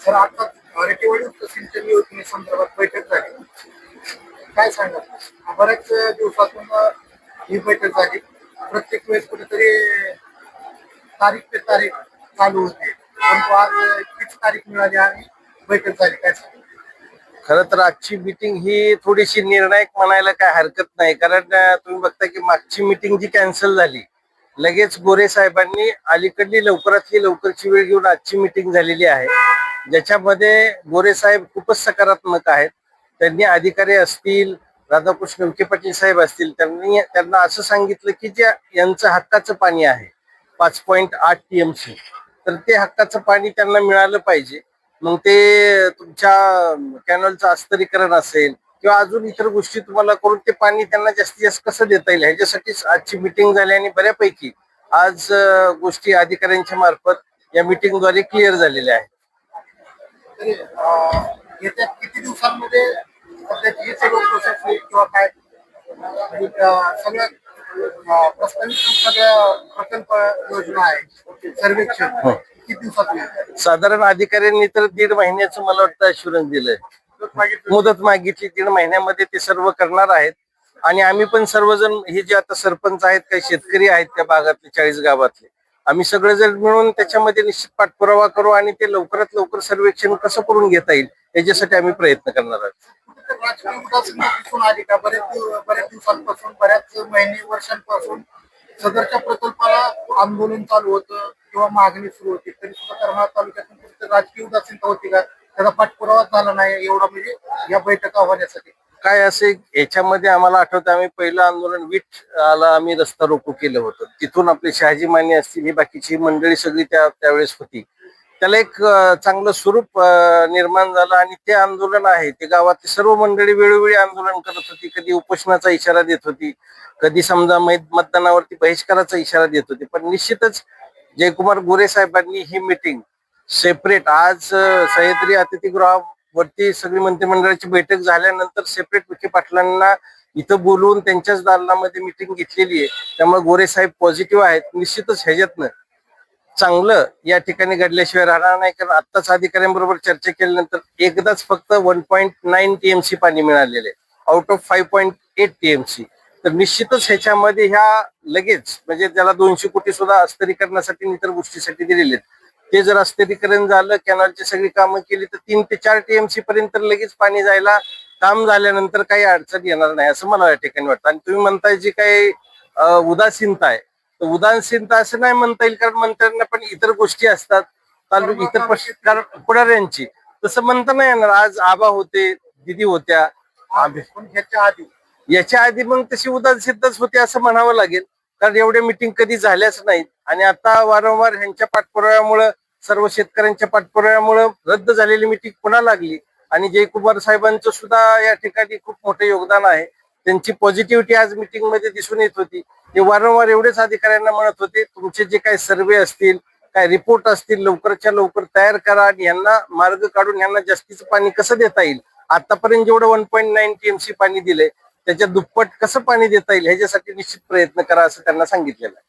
Sir आता रेटेवाडी सिंचन योजनेसंदर्भात बैठक झाली. काय सांगा बऱ्याच दिवसातून ही बैठक झाली. प्रत्येक वेळेस कुठेतरी तारीख ते तारीख चालू होते. परंतु आज तीच तारीख मिळाली आणि बैठक झाली. काय सांगा खरं तर आजची मिटिंग ही थोडीशी निर्णायक म्हणायला काय हरकत नाही. कारण तुम्ही बघता की मागची मिटिंग जी कॅन्सल झाली लगेच गोरे साहेबांनी अलीकडली लवकरातली लवकरची वेळ घेऊन आजची मिटिंग झालेली आहे. ज्याच्यामध्ये गोरे साहेब खूपच सकारात्मक आहेत. त्यांनी अधिकारी असतील राधाकृष्ण विखे पाटील साहेब असतील त्यांनी त्यांना असं सांगितलं की जे यांचं हक्काचं पाणी आहे पाच पॉईंट आठ टीएमसी तर ते हक्काचं पाणी त्यांना मिळालं पाहिजे. मग ते तुमच्या कॅनलचं अस्तरीकरण असेल किंवा अजून इतर गोष्टी तुम्हाला करून ते पाणी त्यांना जास्तीत जास्त कसं देता येईल? ह्याच्यासाठीच आजची मिटिंग झाली आणि बऱ्यापैकी आज गोष्टी अधिकाऱ्यांच्या मार्फत या मिटिंगद्वारे क्लिअर झालेल्या आहेत. येत्या किती दिवसांमध्ये सध्याची ही सर्व प्रोसेस होईल किंवा काय? सगळ्या अं, प्रस्तावित सगळ्या प्रकल्प योजना आहे सर्वेक्षण किती दिवसात साधारण अधिकाऱ्यांनी तर दीड महिन्याचं मला वाटतं अश्युरन्स दिलंय. मुदत मागितली. दीड महिन्यामध्ये ते सर्व करणार आहेत. आणि आम्ही पण सर्वजण हे जे आता सरपंच आहेत काही शेतकरी आहेत त्या भागातले चाळीस गावातले आम्ही सगळेजण मिळून त्याच्यामध्ये निश्चित पाठपुरावा करू आणि ते लवकरात लवकर सर्वेक्षण कसं करून घेता येईल याच्यासाठी आम्ही प्रयत्न करणार आहोत. बऱ्याच दिवसांपासून बऱ्याच महिने वर्षांपासून सदरच्या प्रकल्पाला आंदोलन चालू होतं किंवा मागणी सुरू होती. तरी सुद्धा करमाळा तालुक्यातून राजकीय उदासीनता होती का? त्याचा पाठपुरावा झाला नाही एवढा म्हणजे या बैठका होण्यासाठी. काय असे याच्यामध्ये आम्हाला आठवतं आम्ही पहिलं आंदोलन वीट आला आम्ही रस्ता रोको केलं होतं. तिथून आपले शहाजी माने असतील ही बाकीची मंडळी सगळी त्या त्यावेळेस होती. त्याला एक चांगलं स्वरूप निर्माण झालं आणि ते आंदोलन आहे. ते गावातली सर्व मंडळी वेळोवेळी आंदोलन करत होती. कधी उपोषणाचा इशारा देत होती. कधी समजा मै- मतदानावरती बहिष्काराचा इशारा देत होती. पण निश्चितच जयकुमार गोरे साहेबांनी ही मिटिंग सेपरेट. आज सह्याद्री अतिथीगृहावरती सगळी मंत्रिमंडळाची बैठक झाल्यानंतर सेपरेट विखे पाटलांना इथं बोलवून त्यांच्याच दालनामध्ये मिटिंग घेतलेली आहे. त्यामुळे गोरे साहेब पॉझिटिव्ह आहेत. निश्चितच ह्याच्यातनं चांगलं या ठिकाणी घडल्याशिवाय राहणार नाही. कारण आत्ताच अधिकाऱ्यांबरोबर चर्चा केल्यानंतर एकदाच फक्त वन पॉईंट नाईन टीएमसी पाणी मिळालेले out of five point eight TMC तर निश्चितच ह्याच्यामध्ये ह्या लगेच म्हणजे त्याला दोनशे कोटी सुद्धा अस्तरीकरणासाठी इतर गोष्टीसाठी दिलेले आहेत ते जर अस्तरीकरण झालं कॅनलची सगळी कामं केली तर तीन ते चार टीएमसी पर्यंत लगेच पाणी जायला काम झाल्यानंतर काही अडचण येणार नाही असं मला या ठिकाणी वाटतं. आणि तुम्ही म्हणताय जी काही उदासीनता आहे. तर उदासीनता असं नाही म्हणता येईल कारण मंत्र्यांना पण इतर गोष्टी असतात. तालुक इतर कारण पुढाऱ्यांची. तसं म्हणता नाही येणार. आज आबा होते दिदी होत्या. ह्याच्या आधी. याच्या आधी मग तशी उदासीनताच होती असं म्हणावं लागेल. कारण एवढ्या मिटिंग कधी झाल्याच नाहीत. आणि आता वारंवार ह्यांच्या पाठपुराव्यामुळं सर्व शेतकऱ्यांच्या पाठपुराव्यामुळं रद्द झालेली मिटिंग पुन्हा लागली. आणि जयकुमार साहेबांचं सुद्धा या ठिकाणी खूप मोठं योगदान आहे. त्यांची पॉझिटिव्हिटी आज मिटिंगमध्ये दिसून येत होती. ते वारंवार एवढेच अधिकाऱ्यांना म्हणत होते तुमचे जे काही सर्वे असतील काय रिपोर्ट असतील लवकरच्या लवकर तयार करा आणि यांना मार्ग काढून यांना जास्तीचं पाणी कसं देता येईल? आतापर्यंत जेवढं वन पॉईंट नाईन टीएमसी पाणी दिलंय त्याच्या दुप्पट कसं पाणी देता येईल ह्याच्यासाठी निश्चित प्रयत्न करा असं त्यांना सांगितलेलं आहे.